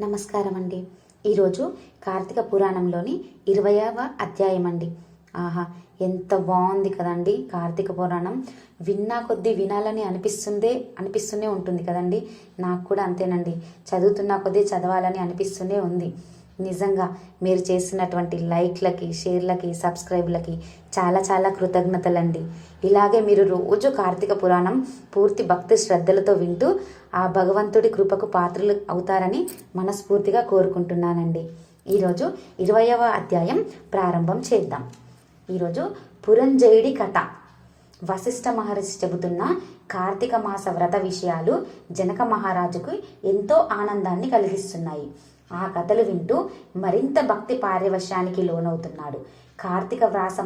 నమస్కారం అండి ఈరోజు కార్తీక పురాణంలోని ఇరవయవ అధ్యాయం అండి ఆహా ఎంత బాగుంది కదండి కార్తీక పురాణం. విన్నా కొద్దీ వినాలని అనిపిస్తుందే అనిపిస్తూనే ఉంటుంది కదండి. నాకు కూడా అంతేనండి. చదువుతున్నా కొద్దీ చదవాలని అనిపిస్తూనే ఉంది. నిజంగా మీరు చేస్తున్నటువంటి లైక్లకి షేర్లకి సబ్స్క్రైబ్లకి చాలా చాలా కృతజ్ఞతలండి. ఇలాగే మీరు రోజు కార్తీక పురాణం పూర్తి భక్తి శ్రద్ధలతో వింటూ ఆ భగవంతుడి కృపకు పాత్రలు అవుతారని మనస్ఫూర్తిగా కోరుకుంటున్నానండి. ఈరోజు ఇరవయవ అధ్యాయం ప్రారంభం చేద్దాం. ఈరోజు పురంజయుడి కథ. వశిష్ఠ మహర్షి చెబుతున్న కార్తీక మాస వ్రత విషయాలు జనక మహారాజుకు ఎంతో ఆనందాన్ని కలిగిస్తున్నాయి. ఆ కథలు వింటూ మరింత భక్తి పార్యవశానికి లోనవుతున్నాడు. కార్తీక వ్రాస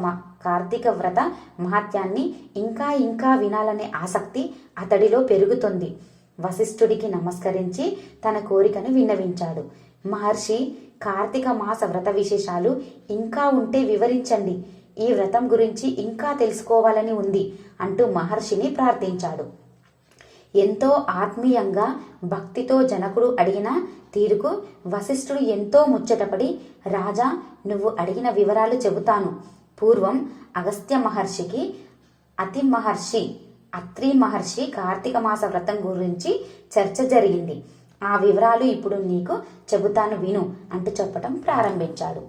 కార్తీక వ్రత మహత్యాన్ని ఇంకా ఇంకా వినాలనే ఆసక్తి అతడిలో పెరుగుతుంది. వశిష్ఠుడికి నమస్కరించి తన కోరికను విన్నవించాడు. మహర్షి కార్తీక మాస వ్రత విశేషాలు ఇంకా ఉంటే వివరించండి. ఈ వ్రతం గురించి ఇంకా తెలుసుకోవాలని ఉంది అంటూ మహర్షిని ప్రార్థించాడు. ఎంతో ఆత్మీయంగా భక్తితో జనకుడు అడిగిన తీరుకు వశిష్ఠుడు ఎంతో ముచ్చటపడి రాజా నువ్వు అడిగిన వివరాలు చెబుతాను. పూర్వం అగస్త్య మహర్షికి అతి మహర్షి అత్రి మహర్షి కార్తీక మాస వ్రతం గురించి చర్చ జరిగింది. ఆ వివరాలు ఇప్పుడు నీకు చెబుతాను విను అంటూ చెప్పటం ప్రారంభించాడు.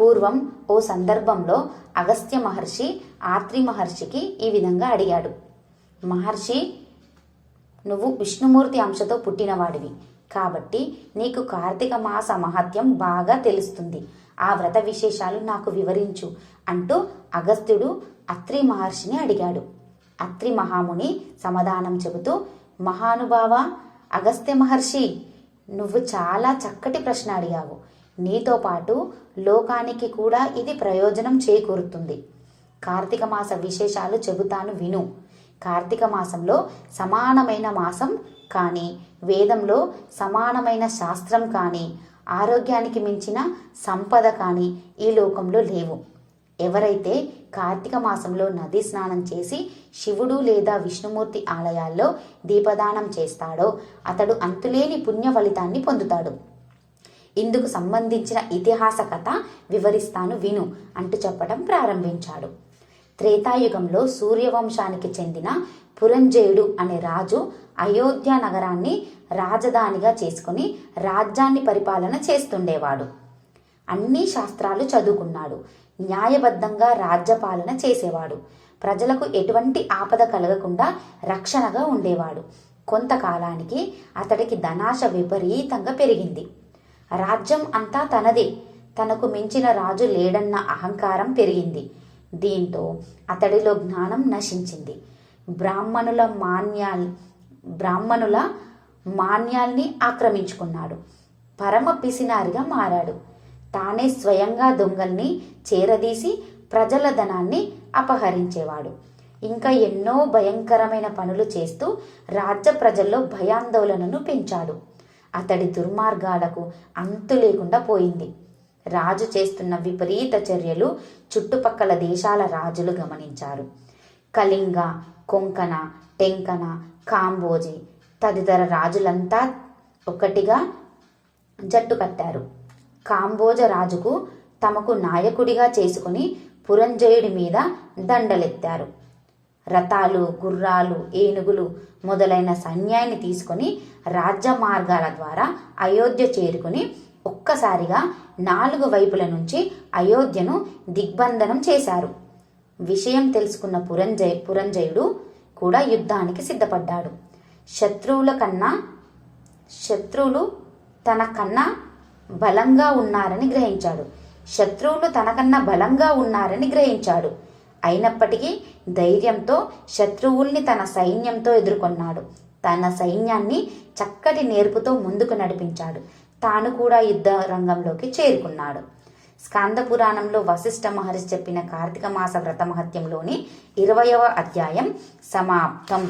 పూర్వం ఓ సందర్భంలో అగస్త్య మహర్షి ఆత్రి మహర్షికి ఈ విధంగా అడిగాడు. మహర్షి నువ్వు విష్ణుమూర్తి అంశతో పుట్టినవాడివి. కాబట్టి నీకు కార్తీక మాస మహత్యం బాగా తెలుస్తుంది. ఆ వ్రత విశేషాలు నాకు వివరించు అంటూ అగస్త్యుడు అత్రి మహర్షిని అడిగాడు. అత్రి మహాముని సమాధానం చెబుతూ మహానుభావ అగస్త్య మహర్షి నువ్వు చాలా చక్కటి ప్రశ్న అడిగావు. నీతో పాటు లోకానికి కూడా ఇది ప్రయోజనం చేకూరుతుంది. కార్తీక మాస విశేషాలు చెబుతాను విను. కార్తీక మాసంలో సమానమైన మాసం కానీ వేదంలో సమానమైన శాస్త్రం కానీ ఆరోగ్యానికి మించిన సంపద కానీ ఈ లోకంలో లేవు. ఎవరైతే కార్తీక మాసంలో నది స్నానం చేసి శివుడు లేదా విష్ణుమూర్తి ఆలయాల్లో దీపదానం చేస్తాడో అతడు అంతులేని పుణ్య ఫలితాన్ని పొందుతాడు. ఇందుకు సంబంధించిన ఇతిహాస కథ వివరిస్తాను విను అంటూ చెప్పడం ప్రారంభించాడు. త్రేతాయుగంలో సూర్యవంశానికి చెందిన పురంజయుడు అనే రాజు అయోధ్య నగరాన్ని రాజధానిగా చేసుకుని రాజ్యాన్ని పరిపాలన చేస్తుండేవాడు. అన్ని శాస్త్రాలు చదువుకున్నాడు. న్యాయబద్ధంగా రాజ్యపాలన చేసేవాడు. ప్రజలకు ఎటువంటి ఆపద కలగకుండా రక్షణగా ఉండేవాడు. కొంతకాలానికి అతడికి ధనాశ విపరీతంగా పెరిగింది. రాజ్యం అంతా తనదే. తనకు మించిన రాజు లేడన్న అహంకారం పెరిగింది. దీంతో అతడిలో జ్ఞానం నశించింది. బ్రాహ్మణుల మాన్యాల్ బ్రాహ్మణుల మాన్యాల్ని ఆక్రమించుకున్నాడు. పరమ పిసినారిగా మారాడు. తానే స్వయంగా దొంగల్ని చేరదీసి ప్రజల ధనాన్ని అపహరించేవాడు. ఇంకా ఎన్నో భయంకరమైన పనులు చేస్తూ రాజ్య ప్రజల్లో భయాందోళనను పెంచాడు. అతడి దుర్మార్గాలకు అంతు లేకుండా పోయింది. రాజు చేస్తున్న విపరీత చర్యలు చుట్టుపక్కల దేశాల రాజులు గమనించారు. కళింగ కొంకణ టెంకణ కాంబోజి తదితర రాజులంతా ఒకటిగా జట్టు కట్టారు. కాంబోజ రాజుకు తమకు నాయకుడిగా చేసుకుని పురంజయుడి మీద దండలెత్తారు. రథాలు గుర్రాలు ఏనుగులు మొదలైన సైన్యాన్ని తీసుకొని రాజ్య మార్గాల ద్వారా అయోధ్య చేరుకుని ఒక్కసారిగా నాలుగు వైపుల నుంచి అయోధ్యను దిగ్బంధనం చేశారు. విషయం తెలుసుకున్న పురంజయ పురంజయుడు కూడా యుద్ధానికి సిద్ధపడ్డాడు. శత్రువుల కన్నా శత్రువులు తన కన్నా బలంగా ఉన్నారని గ్రహించాడు. శత్రువులు తనకన్నా బలంగా ఉన్నారని గ్రహించాడు. అయినప్పటికీ ధైర్యంతో శత్రువుల్ని తన సైన్యంతో ఎదుర్కొన్నాడు. తన సైన్యాన్ని చక్కటి నేర్పుతో ముందుకు నడిపించాడు. తాను కూడా యుద్ధ రంగంలోకి చేరుకున్నాడు. స్కాంద పురాణంలో వశిష్ఠ మహర్షి చెప్పిన కార్తీక మాస వ్రత మహత్యంలోని ఇరవయవ అధ్యాయం సమాప్తం.